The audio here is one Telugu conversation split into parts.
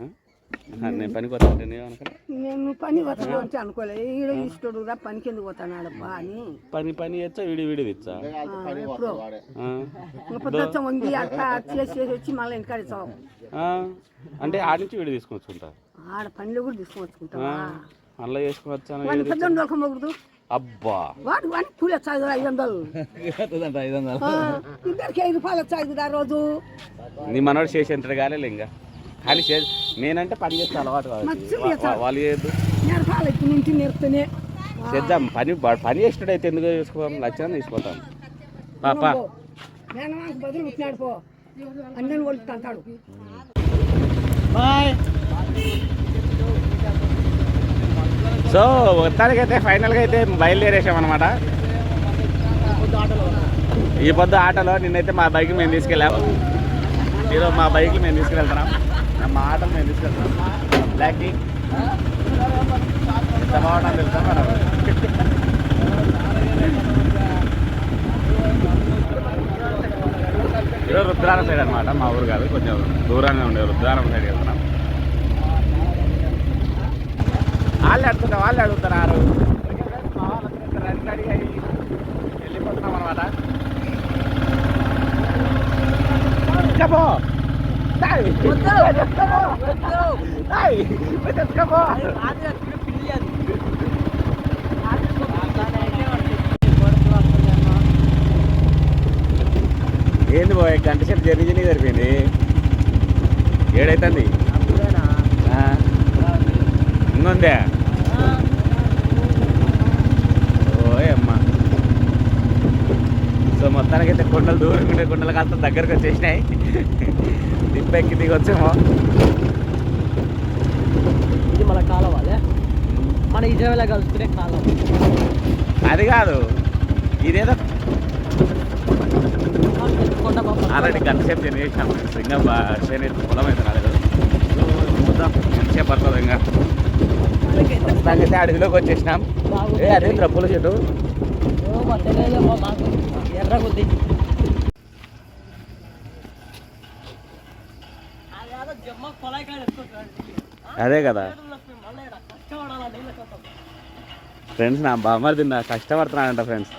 ఆ? ఆ, నేను అంటే నేను పని వస్తాను అంటే అనుకోలే. ఈడ ఇష్టడు రా పనికి ఎందుకు పోతానాడప్పా అని. పని పని తెచ్చా విడి విడి తెచ్చా ఆ, ఎప్పుడు? ఆ? ఇంకా పొద్దుచ్చ వంగి అట్లా చేసి చేసి వచ్చి మళ్ళీ ఆ? అంటే ఆడ నుంచి విడి తీసుకొచ్చుకుంటా. ఆడ పనిలో కూడా తీసుకొచ్చుకుంటావా? పెద్ద దొరకమకూడదు అబ్బా. వాడు వాడిని కూలి వచ్చాయి ఐదు వందలు. ఐదు వందలు. ఇద్దరికి ఐదు రూపాయలు వచ్చాయి ఆ రోజు. నీ మనోడు చేసి ఎంత కాలేదు ఇంకా. కానీ చే నేనంటే పని చేస్తే అలవాటు వాళ్ళు చేయొద్దు. నేర్పాలి ఇప్పుడు నుంచి నేర్పుతూనే. చేద్దాం. పని పని చేసినట్టయితే ఎందుకు తీసుకోవాలి లక్షణం తీసుకుంటాం పాప బదులు పుట్టినాడు పో. అందరిని వాళ్ళు తంతాడు సో మొత్తానికైతే ఫైనల్గా అయితే బయలుదేరేసాం అనమాట ఈ పొద్దు ఆటోలో నిన్నైతే మా బైక్ మేము తీసుకెళ్ళాము. ఈరోజు మా బైక్లు మేము తీసుకెళ్తున్నాం. మా ఆటోలు మేము తీసుకెళ్తున్నాం. బ్లాక్కి ఎంత తెలుసా మనం ఈరోజు రుద్రారం సైడ్ అనమాట మా ఊరు కాదు కొంచెం దూరంగా ఉండే రుద్రారం సైడ్ వెళ్తున్నాం. వాళ్ళు అడుగుతారు వాళ్ళు రెడీ రెడీ అయ్యి వెళ్ళిపోతున్నాం అనమాట. ఎత్తుకపో. తాయ్. ఎత్తుకపో. ఏంది పోయి గంట సేపు జర్నీ జర్నీ సరిపోయింది ఏడైతుంది ఇంకొందే ఓయమ్మ సో మొత్తానికైతే కొండలు దూరం ఉండే కొండలు కాస్త దగ్గరకు వచ్చేసినాయి. దిగి వచ్చాము ఇది మన కాలవాలే మన ఇజ్రాయల్ కలుసుకునే కాలం అది కాదు. ఇదేదో ఆల్రెడీ గంట సేపు జర్నీ చేసినాము ఇంకా చేనేత పొలం అయితే రాలేదు. ఎంతసేపు పడుతుంది ఇంకా. అడవిలోకి వచ్చేసినాం. ఏ అదే ద్రప్పుల చెట్టు? అదే కదా. ఫ్రెండ్స్ నా బామ్మది నా కష్టపడుతున్నానంట ఫ్రెండ్స్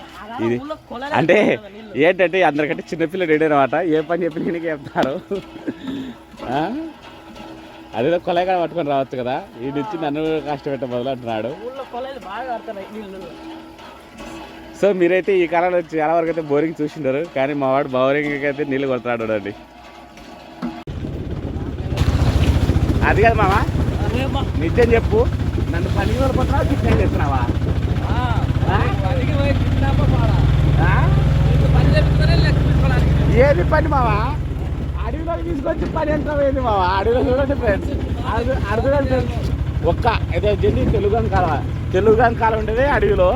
ఇది అంటే ఏంటంటే అందరికంటే చిన్నపిల్లలు రెడీ అనమాట ఏ పని చెప్పిన ఈయనకే చెప్తారు? అదేదో కొలైగా పట్టుకొని రావచ్చు కదా. ఈ నుంచి నన్ను కష్టపెట్ట మొదలు అంటున్నాడు. సో మీరైతే ఈ కాలంలో చాలా వరకు అయితే బోరింగ్ చూసింటారు కానీ మా వాడు బోరింగ్ అయితే నీళ్ళు కొడుతున్నాడు అండి. అది కాదు మామ నిజం చెప్పు. నన్ను పని కొడుకుంటున్నావా చేస్తున్నావా ఏది పని మావా అడవిలో తీసుకొచ్చి పని ఎంత పోయింది మావా అడవిలో చూడండి ఫ్రెండ్స్ ఫ్రెండ్స్ ఒక్క ఏదో జల్లి తెలుగు కాలం తెలుగు కాలం ఉండేది అడవిలో.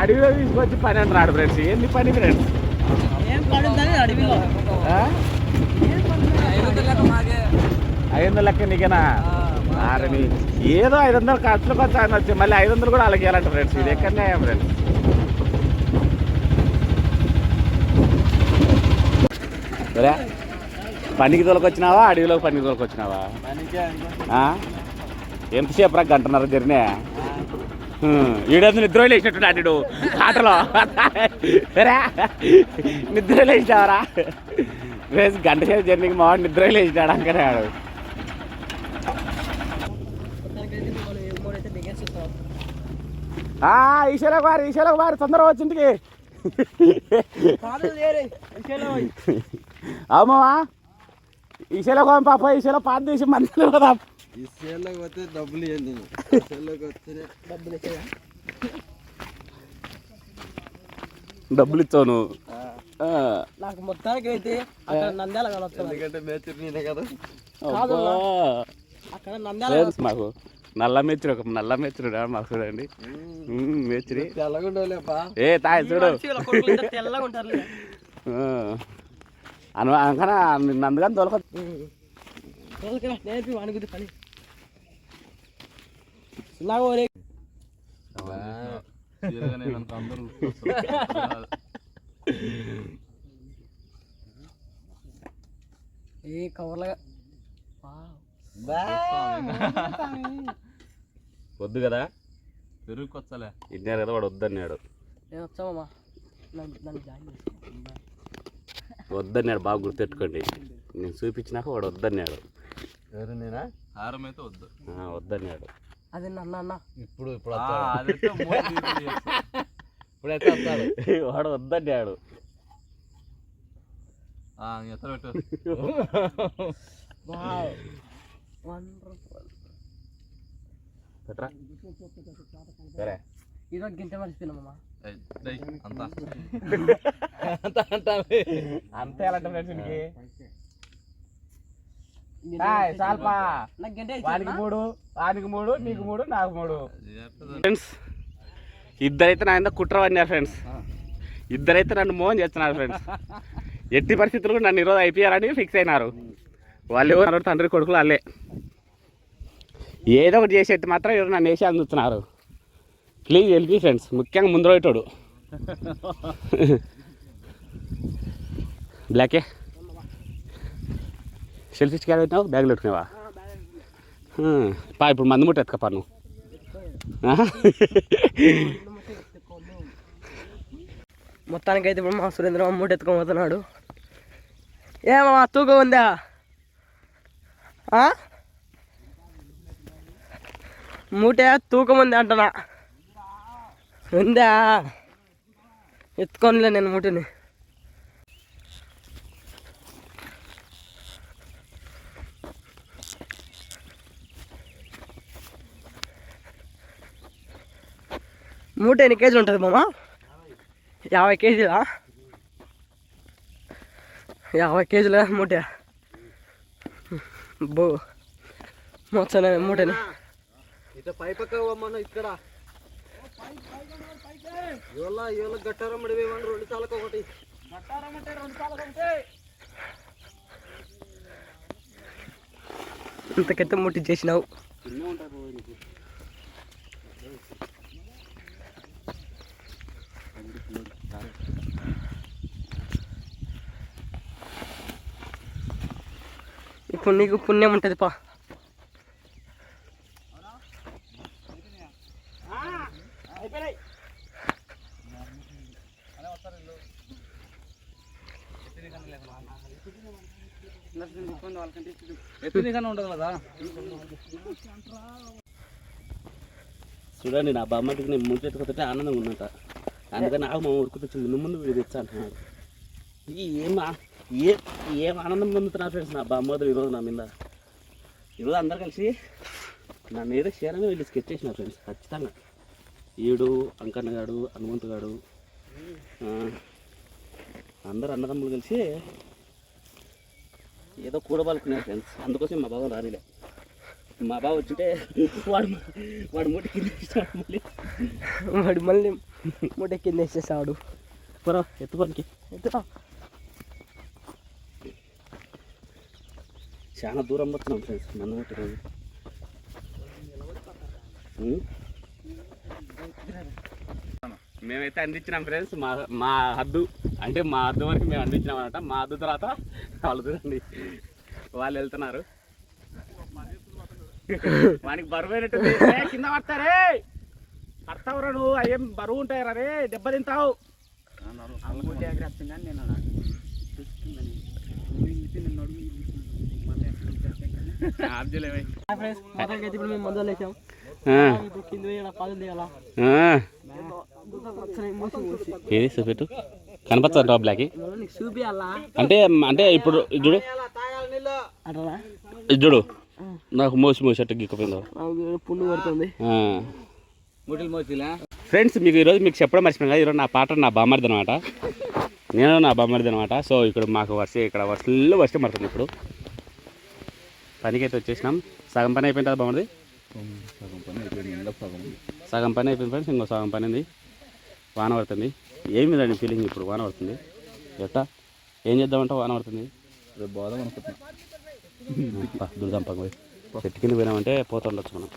అడవిలో తీసుకొచ్చి పని అంటున్నాడు ఫ్రెండ్స్. ఏంది పని ఫ్రెండ్స్? ఏం పడుందని అడవిలో. ఐదు వందల లెక్క నీకేనా? ఆరని ఏదో ఐదు వందలు ఖర్చులకు వచ్చి ఆయన వచ్చి మళ్ళీ ఐదు వందలు కూడా అలాగే ఇవ్వాలంట ఫ్రెండ్స్. ఇది ఎక్కడ న్యాయం ఫ్రెండ్స్? సరే పనికి తోలుకొచ్చినావా? అడవిలో పనికి తోలుకొచ్చినావా? ఆ? ఎంతసేపు రా గంటన్నర జరిగినా ఈడేదో నిద్ర లేచినట్టు అడ్డు ఆటలో. సరే నిద్ర లేచినావరా రేపు గంట సేపు జర్నీకి మా నిద్ర లేచినాడు అనుకున్నాడు ఆ ఈశలకు వారు ఈశలకు వారు తొందరగా వచ్చి ఇంటికి. అవుమా ఈశలకు పాప ఈశలో పాత తీసి మందులు పోదాం ఈ సేల్లోకి వస్తే డబ్బులు ఇవ్వండి సేల్లోకి వస్తేనే డబ్బులు ఇచ్చేదా? డబ్బులు ఇచ్చాను ఆ. నాకు మొత్తానికి అయితే అక్కడ నంద్యాల కలుస్తాను ఎందుకంటే మేచర్ నేనే కదా. అక్కడ నంద్యాల మాకు నల్ల మెచ్చుడు ఒక నల్ల మెచ్చుడు మాకు చూడండి. మ్మ్, మెచ్చురి తెల్లగుండలేపా ఏ తాయి చూడు. వీళ్ళ కొడుకులు ఇద్దరు తెల్లగా ఉంటారు ఆ. అను అందుకని తోలుకొ నేర్పి పని. ఏ కవర్లుగా. వద్దు కదా పెరుగుకొచ్చలే. ఇన్నారు కదా వాడు వద్దన్నాడు. నేను వచ్చామమ్మా. వద్దన్నాడు బాగా గుర్తెట్టుకోండి. నేను చూపించినాక వాడు వద్దన్నాడు. ఎవరు నేనా? హారం అయితే వద్దు. ఆ, వద్దన్నాడు. అదే నన్న అన్న ఇప్పుడు ఇప్పుడు ఇప్పుడైతే వస్తాడు వాడు వద్దన్నాడు ఎత్తలు పెట్టు. వండర్ఫుల్ పెట్టరా సరే. ఈరోజు గింట మర్చిపోయినామమ్మా ఏయ్, డేయ్, అంతా. అంతే ఎలాంటి ఫ్రెండ్స్ ఇంటికి గింట చాల్పా నాకు గింట వానికి మూడు వానికి మూడు నీకు మూడు నాకు మూడు. ఫ్రెండ్స్ ఇద్దరైతే నా కుట్ర పడినారు ఫ్రెండ్స్. ఇద్దరైతే నన్ను మోహన్ చేస్తున్నారు ఫ్రెండ్స్. ఎట్టి పరిస్థితులు కూడా నన్ను ఈరోజు అయిపోయారని ఫిక్స్ అయినారు. వాళ్ళు ఎవరు తండ్రి కొడుకులు వాళ్ళే. ఏదో ఒకటి చేసేట్టు మాత్రం ఎవరు నన్ను వేసి అందుతున్నారు ప్లీజ్ వెళ్ళి ఫ్రెండ్స్ ముఖ్యంగా ముందు బ్లాకే సెల్ఫీ స్కాన్ పెట్టినావు? బ్యాగ్లో పెట్టుకున్నావా. పా ఇప్పుడు మందు ముట్ట ఎత్తుకపా నువ్వు ఆ? మొత్తానికి అయితే ఇప్పుడు మా సురేంద్ర మూట ఎత్తుకొని పోతున్నాడు. ఏమా తూకం ఉందా? మూట తూకం ఉంది అంటున్నా. ఉందా? ఎత్తుకోనిలే నేను మూటని. మూట ఎన్ని కేజీలు ఉంటుంది మామ. యాభై కేజీలా? యాభై కేజీల మూట బో మొత్తం మూటని ఇక్కడ? ఇవాళ గట్టారం మడివేమని రెండు చాలకు ఒకటి. ఇంతకైతే ముట్టి చేసినావు. నీకు పుణ్యం ఉంటుంది పా. ఉండదు కదా చూడండి నా బామ్మటికి నేను ముందు ఎత్తుకొస్తే ఆనందంగా ఉన్నట. అందుకని నాకు మా ఉరుకుతొచ్చి ముందు ముందు వీడు తెచ్చా ఏమా? ఏం ఏ ఆనందం పొందుతున్నా ఫ్రెండ్స్ నా బామ్మోదరు ఈరోజు నా మీద. ఈరోజు అందరు కలిసి నా మీద షేరని వీళ్ళు స్కెచ్ చేసినారు ఫ్రెండ్స్ ఖచ్చితంగా. ఈడు అంకన్న గాడు హనుమంతు గాడు ఆ, అందరు అన్నదమ్ములు కలిసి ఏదో కూడబలుకున్నారు ఫ్రెండ్స్ అందుకోసం మా బావ రానిలే. మా బావ వచ్చింటే వాడు వాడు మూట కింద తీసాడు మళ్ళీ. వాడు మళ్ళీ మూట కింద వేసేసాడు. పొరా ఎత్తుకోనికి ఎత్తురా. చాలా దూరం పోతున్నాం ఫ్రెండ్స్ మందమూట రోజు మేమైతే అందించినాం ఫ్రెండ్స్ మా మా హద్దు అంటే మా హద్దు వరకు మేము అందించినాం అనమాట మా హద్దు తర్వాత వాళ్ళు చూడండి వాళ్ళు వెళ్తున్నారు. వానికి బరువు అయినట్టుంది. కింద పడతారే పడతావురా నువ్వు అయ్యేం బరువు ఉంటాయి రే దెబ్బ తింటావు ఆబ్జలేవై హాయ్ ఫ్రెండ్స్ మొత్తానికి అయితే ఇప్పుడు మేము మందులు వేసాం ఇప్పుడు కింద పోయి పాదులు తీయాలా? మూసి మూసి ఏది చూపెట్టు? బ్లాక్ అంటే అంటే ఇప్పుడు చూడు. అట్లా? ఇది చూడు. నాకు మోసి మోసి అట్టు గిక్కపోయిందో. పుండు పడుతుంది ఫ్రెండ్స్ మీకు ఈరోజు మీకు చెప్పడం మర్చిపోయాను కదా ఈరోజు నా పాట నా బామ్మరిది అనమాట నేను నా బామ్మరిది అనమాట సో ఇక్కడ మాకు వర్ష ఇక్కడ వర్షంలో వర్షం పడుతుంది ఇప్పుడు. పనికైతే వచ్చేసినాం. సగం పని అయిపోయింది కదా బామ్మరిది సగం పని అయిపోయింది సగం సగం పని అయిపోయింది ఫ్రెండ్స్ ఇంకో సగం పని ఉంది. వాన పడుతుంది. ఏమి లేదండి ఫీలింగ్ ఇప్పుడు వాన పడుతుంది. ఎట్టా? ఏం చేద్దామంటే వాన పడుతుంది. రేపు బాధం అనుకుంటున్నా. పోయి. చెట్టు కింద పోయినామంటే పోతుండొచ్చు మనం.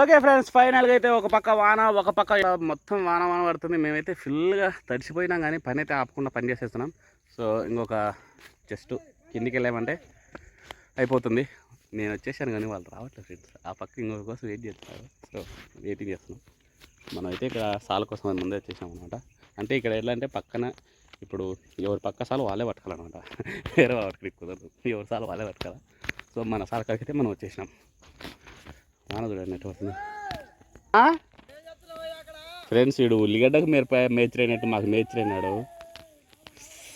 ఓకే ఫ్రెండ్స్ ఫైనల్గా అయితే ఒక పక్క వాన ఒక పక్క మొత్తం వాన వాన పడుతుంది. మేమైతే ఫుల్గా తడిసిపోయినాం కానీ పని అయితే ఆపకుండా పని చేసేస్తున్నాం. సో ఇంకొక జస్ట్ కిందికి వెళ్ళామంటే అయిపోతుంది. నేను వచ్చేసాను కానీ వాళ్ళు రావట్లేదు ఫ్రెండ్స్. ఆ పక్క ఇంకొక కోసం వెయిట్ చేస్తున్నారు. సో వెయిటింగ్ చేస్తున్నాం. మనం అయితే ఇక్కడ సాల కోసం ముందే వచ్చేసాం అనమాట అంటే ఇక్కడ ఎలా అంటే పక్కన ఇప్పుడు ఎవరి పక్క సాలు వాళ్ళే పట్టుకోవాలన్నమాట. వేరే వాటికి కుదరదు. ఎవరి సాలు వాళ్ళే పట్టుకోవాలి. సో మన సార్ కాడికి మనం వచ్చేసినాం. నాన్న చూడండి ఎట్లా వస్తుంది ఫ్రెండ్స్ వీడు ఉల్లిగడ్డకు మిరప మేచిరైనట్టు మాకు మేచిరైనాడు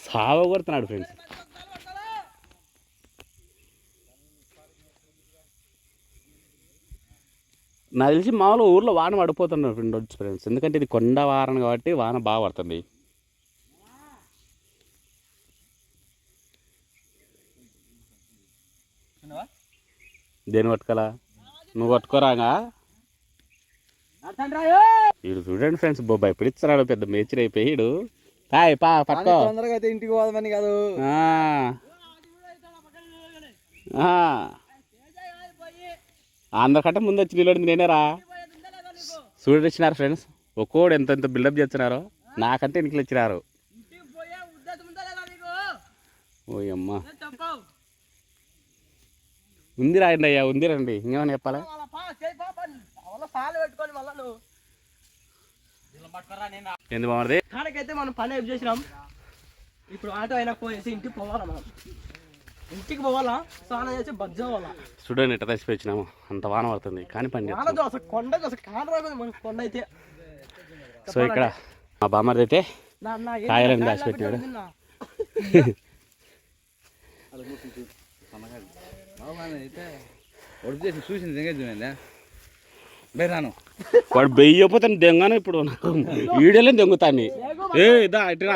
సావ కొడుతున్నాడు ఫ్రెండ్స్. నాకు తెలిసి మామూలు ఊర్లో వాన పడిపోతున్నారు ఫ్రెండ్ వచ్చి ఫ్రెండ్స్ ఎందుకంటే ఇది కొండ వారణ కాబట్టి వాన బాగా పడుతుంది. దేని పట్టుకోలా నువ్వు పట్టుకోరాగా? వీడు చూడండి ఫ్రెండ్స్ బొబ్బా ఇప్పుడు ఇస్తున్నాడు పెద్ద మేచర్ అయిపోయాడు హాయ్ పా పట్టుకో. తొందరగా అయితే ఇంటికి పోదామని కాదు. అందరికంటే ముందు వచ్చి నిలబడింది నేనేరా. చూడండి వచ్చినారు ఫ్రెండ్స్ ఒక్కోడు ఎంత ఎంత బిల్డప్ చేస్తున్నారో నాకంటే ఇంటికి వచ్చినారు ఓ అమ్మ. ఉంది రాయండి అయ్యా ఉంది రండి ఇంకేమని చెప్పాలా? ఎందు బాగుంది కాడకైతే మనం పని అయిపు చేసినాం. ఇప్పుడు ఆటో అయినా పోయేసి ఇంటికి పోవాలి మనం? ఇంటికి పోవాలా? స్నానం చేసి బజ్జ అవ్వాలా? చూడండి ఎట్ట తసిపోయినాము అంత వాన పడుతుంది. కానీ పని వానతో అసలు కొండకు అసలు కాడ అయితే. సో ఇక్కడ మా బామ్మది అయితే కాయలను బయరాను వాడు బెయ్యపోతాను దెంగను ఇప్పుడు వీడియోలో దెంగుతాన్ని. ఏ ఇదా అయితే